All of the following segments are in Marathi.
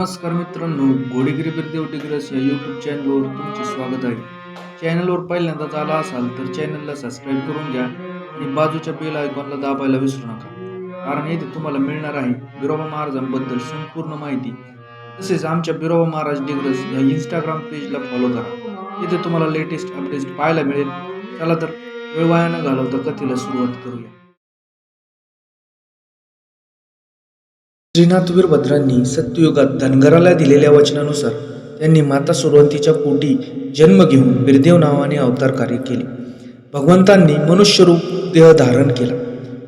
नमस्कार मित्रांनो घोडेगिरी बिरदेव डिग्रस या यूट्यूब चॅनलवर तुमचे स्वागत आहे. चॅनलवर पहिल्यांदाच आला असाल तर चॅनलला सबस्क्राईब करून घ्या आणि बाजूच्या बेल आयकॉनला दाबायला विसरू नका. कारण येथे तुम्हाला मिळणार आहे बिरोबा महाराजांबद्दल संपूर्ण माहिती. तसेच आमच्या बिरोबा महाराज डिग्रस या इंस्टाग्राम पेजला फॉलो करा. येथे तुम्हाला लेटेस्ट अपडेट पाहायला मिळेल. चला तर वेळ वाया न घालवता कथेला सुरुवात करूया. श्रीनाथ वीरभद्रांनी सत्ययुगात धनगराला दिलेल्या वचनानुसार त्यांनी माता सुरवंतीच्या पोटी जन्म घेऊन बिरदेव नावाने अवतार कार्य केले. भगवंतांनी मनुष्यरूप देह धारण केला.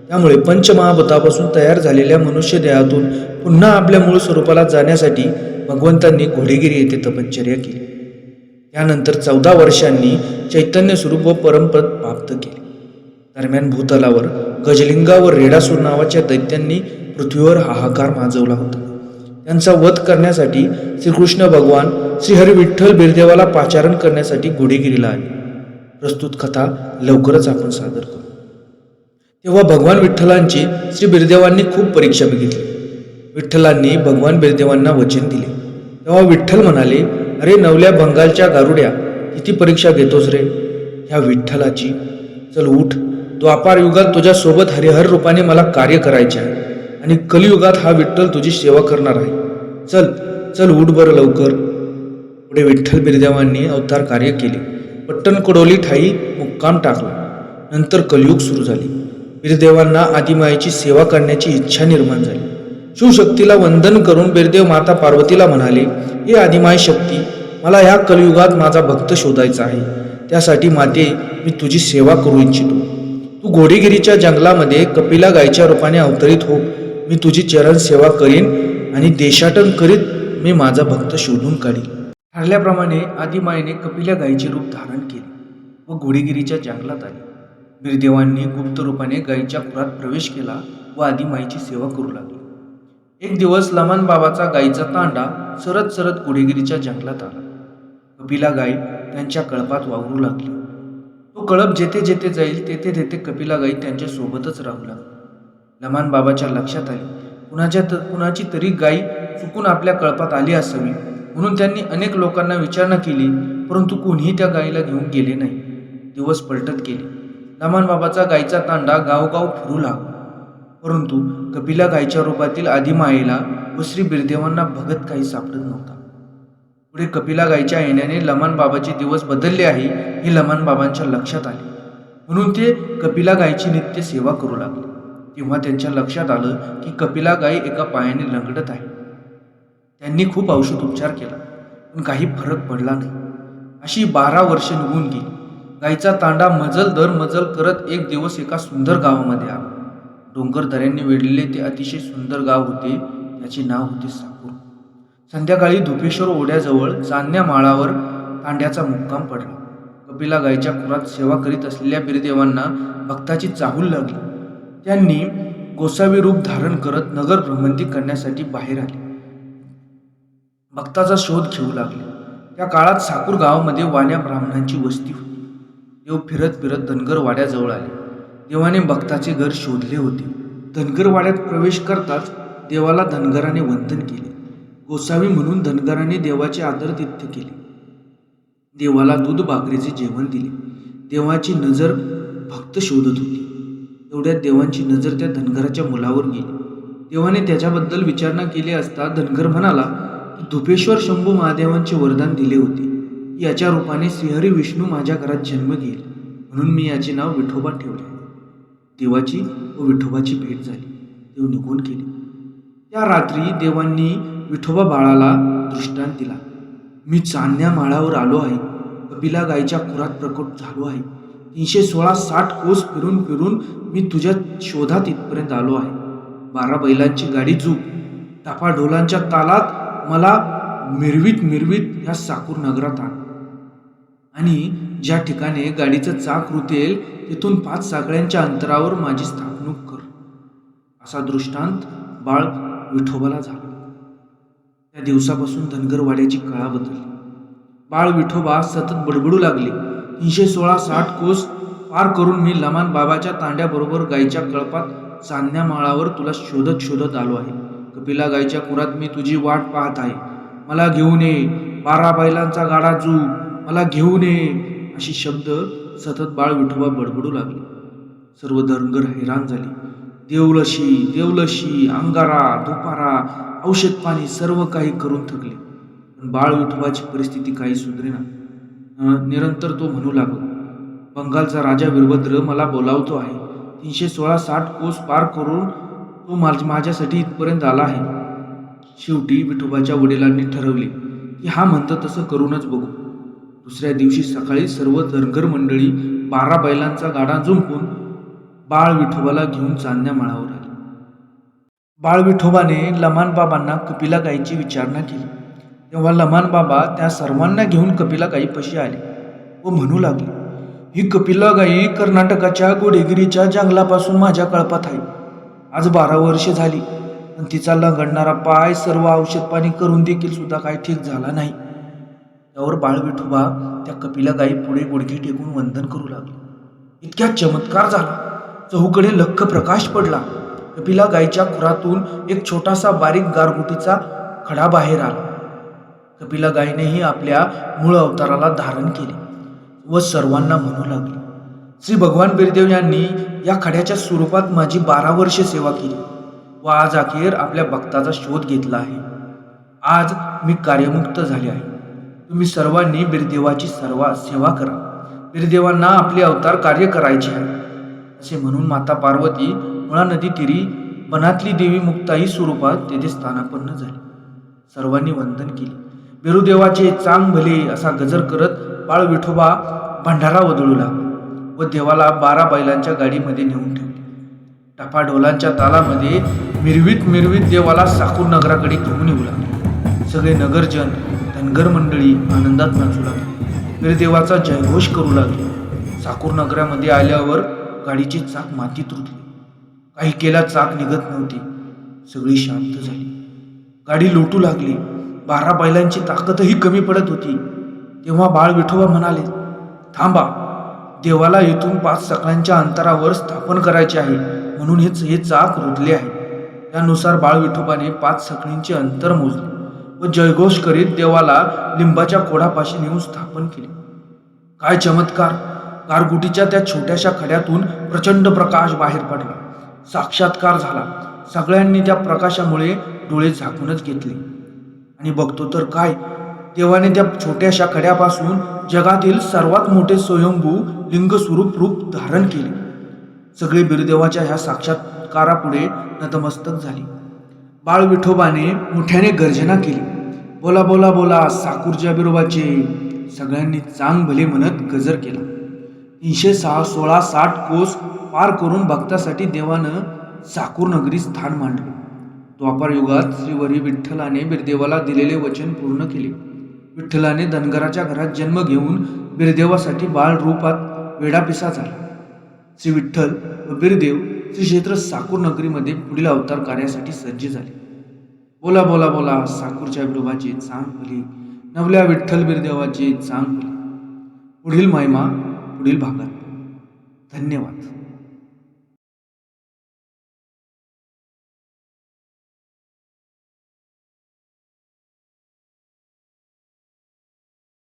त्यामुळे पंचमहाभूतापासून तयार झालेल्या मनुष्य देहातून पुन्हा आपल्या मूळ स्वरूपाला जाण्यासाठी भगवंतांनी घोडेगिरी येथे तपश्चर्या केली. त्यानंतर चौदा वर्षांनी चैतन्य स्वरूप व परमपद प्राप्त केले. दरम्यान भूतलावर गजलिंगा व रेडासूर नावाच्या दैत्यांनी पृथ्वीवर हाहाकार माजवला होता. त्यांचा वध करण्यासाठी श्रीकृष्ण भगवान श्रीहरी विठ्ठल बिरदेवाला पाचारण करण्यासाठी गुढेगिरीला आले. प्रस्तुत कथा लवकरच आपण सादर करू. तेव्हा भगवान विठ्ठलांची श्री बिरदेवांनी खूप परीक्षा बघितली. विठ्ठलांनी भगवान बिरदेवांना वचन दिले. तेव्हा विठ्ठल म्हणाले अरे नवल्या बंगालच्या गारुड्या किती परीक्षा घेतोस रे? ह्या विठ्ठलाची. चल उठ. द्वापार युगात तुझ्या सोबत हरिहर रूपाने मला कार्य करायचे आहे. आणि कलियुगात हा विठ्ठल तुझी सेवा करणार आहे. चल चल उठ बरं लवकर. पुढे विठ्ठल बिरदेवांनी अवतार कार्य केले. पट्टण कडोली ठाई मुक्काम टाकला. नंतर कलियुग सुरू झाली. बिरदेवांना आदिमायेची सेवा करण्याची इच्छा निर्माण झाली. शिवशक्तीला वंदन करून बिरदेव माता पार्वतीला म्हणाले हे आदिमाय शक्ती मला ह्या कलियुगात माझा भक्त शोधायचा आहे. त्यासाठी माते मी तुझी सेवा करू इच्छितो. तू घोडेगिरीच्या जंगलामध्ये कपिला गायच्या रूपाने अवतरित हो. मी तुझी चरण सेवा करीन आणि देशाटन करीत मी माझा भक्त शोधून काढीन. ठरल्याप्रमाणे आदिमायेने कपिल्या गायीचे रूप धारण केले व घोडेगिरीच्या जंगलात आले. बिरदेवांनी गुप्त रूपाने गायीच्या पुरात प्रवेश केला व आदिमाईची सेवा करू लागले. एक दिवस लमान बाबाचा गायीचा तांडा सरत सरत घोडेगिरीच्या जंगलात आला. कपिला गाई त्यांच्या कळपात वावरू लागली. तो कळप जेथे जेथे जाईल तेथे तेथे कपिला गाई त्यांच्या सोबतच राहू लागली. लमान बाबाच्या लक्षात आले. कुणाच्या त कुणाची तरी गाई चुकून आपल्या कळपात आली असावी म्हणून त्यांनी अनेक लोकांना विचारणा केली परंतु कोणीही त्या गायीला घेऊन गेले नाही. दिवस पलटत गेले. लमान बाबाचा गायीचा तांडा गावगाव फिरू लागला. परंतु कपिला गायच्या रूपातील आदिमायेला व श्री बिरदेवांना भगत काही सापडत नव्हता. पुढे कपिला गायच्या येण्याने लमान बाबाचे दिवस बदलले आहे हे लमान बाबांच्या लक्षात आले. म्हणून ते कपिला गायची नित्य सेवा करू लागले. तेव्हा त्यांच्या लक्षात आलं की कपिला गाय एका पायाने लंगडत आहे. त्यांनी खूप औषध उपचार केला पण काही फरक पडला नाही. अशी बारा वर्ष निघून गेली. गाईचा तांडा मजल दर मजल करत एक दिवस एका सुंदर गावामध्ये आला. डोंगर दऱ्यांनी वेढलेले ते अतिशय सुंदर गाव होते त्याचे नाव होते साकूर. संध्याकाळी धुपेश्वर ओढ्याजवळ चांदण्या माळावर तांड्याचा मुक्काम पडला. कपिला गायच्या खुरात सेवा करीत असलेल्या बिरदेवांना भक्ताची चाहूल लागली. त्यांनी गोसावी रूप धारण करत नगर भ्रमंती करण्यासाठी बाहेर आले. भक्ताचा शोध घेऊ लागले. त्या काळात साकूर गावामध्ये वाण्या ब्राह्मणांची वस्ती होती. देव फिरत फिरत धनगर वाड्याजवळ आले. देवाने भक्ताचे घर शोधले होते. धनगर वाड्यात प्रवेश करताच देवाला धनगराने वंदन केले. गोसावी म्हणून धनगराने देवाचे आदरतिथ्य केले. देवाला दूध भाकरीचे जेवण दिले. देवाची नजर भक्त शोधत होती. तेवढ्यात देवांची नजर त्या धनगराच्या मुलावर गेली. देवाने त्याच्याबद्दल विचारणा केली असता धनगर म्हणाला की धुपेश्वर शंभू महादेवांचे वरदान दिले होते. याच्या रूपाने श्रीहरी विष्णू माझ्या घरात जन्म घेईल. म्हणून मी याचे नाव विठोबा ठेवले. देवाची व विठोबाची भेट झाली. देव निघून गेले. त्या रात्री देवांनी विठोबा बाळाला दृष्टांत दिला. मी चांदण्या माळावर आलो आहे. कपिला गायीच्या खुरात प्रकट झालो आहे. तीनशे सोळा साठ कोस फिरून फिरून मी तुझ्या शोधात इथपर्यंत आलो आहे. बारा बैलांची गाडी चूक टापा ढोलांच्या तालात मला मिरवीत मिरवीत ह्या साकूर नगरात आण. आणि ज्या ठिकाणी गाडीचं चाक रुतेल तिथून पाच सागळ्यांच्या अंतरावर माझी स्थापणूक कर. असा दृष्टांत बाळ विठोबाला झाला. त्या दिवसापासून धनगरवाड्याची कळा बदलली. बाळ विठोबा सतत बडबडू लागले. तीनशे सोळा साठ कोस पार करून मी लमान बाबाच्या तांड्याबरोबर गायीच्या कळपात चांदण्या माळावर तुला शोधत शोधत आलो आहे. कपिला गायच्या कुरात मी तुझी वाट पाहत आहे. मला घेऊन ये बारा बैलांचा गाडा जू मला घेऊन ये. अशी शब्द सतत बाळ विठोबा बडबडू लागले. सर्व धनगर हैराण झाले. देवलशी देवलशी अंगारा दुपारा औषध पाणी सर्व काही करून थकले. पण बाळ विठोबाची परिस्थिती काही सुधरेना. निरंतर तो म्हणू लागला बंगालचा राजा वीरभद्र मला बोलावतो आहे. तीनशे सोळा साठ कोस पार करून तो माझ माझ्यासाठी इथपर्यंत आला आहे. शेवटी विठोबाच्या वडिलांनी ठरवले की हा म्हणतं तसं करूनच बघू. दुसऱ्या दिवशी सकाळी सर्व धनगर मंडळी बारा बैलांचा गाडा जुंपून बाळ विठोबाला घेऊन चांदण्या माळावर आली. बाळ विठोबाने लमान बाबांना कपिला गायीची विचारणा केली. तेव्हा लमान बाबा त्या सर्वांना घेऊन कपिला गाईपाशी आले. व म्हणू लागले ही कपिला गाई कर्नाटकाच्या गोडेगिरीच्या जंगलापासून माझ्या कळपात आहे. आज बारा वर्षे झाली पण तिचा लंगडणारा पाय सर्व औषध पाणी करून देखील सुद्धा काही ठीक झाला नाही. त्यावर बाळ विठोबा त्या कपिला गाई पुढे गुडघे टेकून वंदन करू लागले. इतक्या चमत्कार झाला. चहूकडे लख्ख प्रकाश पडला. कपिला गाईच्या खुरातून एक छोटासा बारीक गारगुटीचा खडा बाहेर आला. कपिला गायीनेही आपल्या मूळ अवताराला धारण केले व सर्वांना म्हणू लागले श्री भगवान बिरदेव यांनी या खड्याच्या स्वरूपात माझी बारा वर्षे सेवा केली व आज अखेर आपल्या भक्ताचा शोध घेतला आहे. आज मी कार्यमुक्त झाले आहे. तुम्ही सर्वांनी बिरदेवाची सर्वा सेवा करा. बिरदेवांना आपले अवतार कार्य करायचे आहे. असे म्हणून माता पार्वती मुळा नदी तिरी वनातली देवी मुक्ताई स्वरूपात तेथे स्थानापन्न झाली. सर्वांनी वंदन केले. बिरुदेवाचे चांग भले असा गजर करत बाळ विठोबा भंडारा वदळू लागला व देवाला बारा बैलांच्या गाडीमध्ये नेऊन ठेवले. टपाढोलांच्या तालामध्ये मिरवीत मिरवीत देवाला साकूर नगराकडे घेऊन येऊ लागले. सगळे नगरजन धनगर मंडळी आनंदात नाचू लागले. बिरदेवाचा जयघोष करू लागले. साकूर नगरामध्ये आल्यावर गाडीची चाक मातीत रुतली. काही केला चाक निघत नव्हती. सगळी शांत झाली. गाडी लोटू लागली. बारा बैलांची ताकदही कमी पडत होती. तेव्हा बाळ विठोबा म्हणाले थांबा देवाला इथून पाच सकळांच्या अंतरावर स्थापन करायचे आहे म्हणून हेच हे चाक रुजले आहे. त्यानुसार बाळ विठोबाने पाच सकळींचे अंतर मोजले व जयघोष करीत देवाला लिंबाच्या खोडापाशी नेऊन स्थापन केले. काय चमत्कार! गारगुटीच्या त्या छोट्याशा खड्यातून प्रचंड प्रकाश बाहेर पडला. साक्षात्कार झाला. सगळ्यांनी त्या प्रकाशामुळे डोळे झाकूनच घेतले. आणि बघतो तर काय? देवाने त्या छोट्याशा खड्यापासून जगातील सर्वात मोठे स्वयंभू लिंग स्वरूप रूप धारण केले. सगळे बिरदेवाच्या ह्या साक्षात्कारापुढे नतमस्तक झाली. बाळ विठोबाने मोठ्याने गर्जना केली. बोला बोला बोला साकूरच्या बिरोबाचे सगळ्यांनी चांग भले म्हणत गजर केला. तीनशे सहा सोळा साठ कोस पार करून भक्तासाठी देवानं साकूर नगरी स्थान मांडले. द्वापार युगात श्रीवरी विठ्ठलाने बिरदेवाला दिलेले वचन पूर्ण केले. विठ्ठलाने धनगराच्या घरात जन्म घेऊन बिरदेवासाठी बाळ रूपात वेडापिसा झाला. श्री विठ्ठल व बिरदेव श्री क्षेत्र साकूर नगरीमध्ये पुढील अवतार कार्यासाठी सज्ज झाले. बोला बोला बोला साकूरच्या बिरोबाचे चांग फुली नवल्या विठ्ठल बिरदेवाचे चांग फुली पुढील महिमा पुढील भागात. धन्यवाद.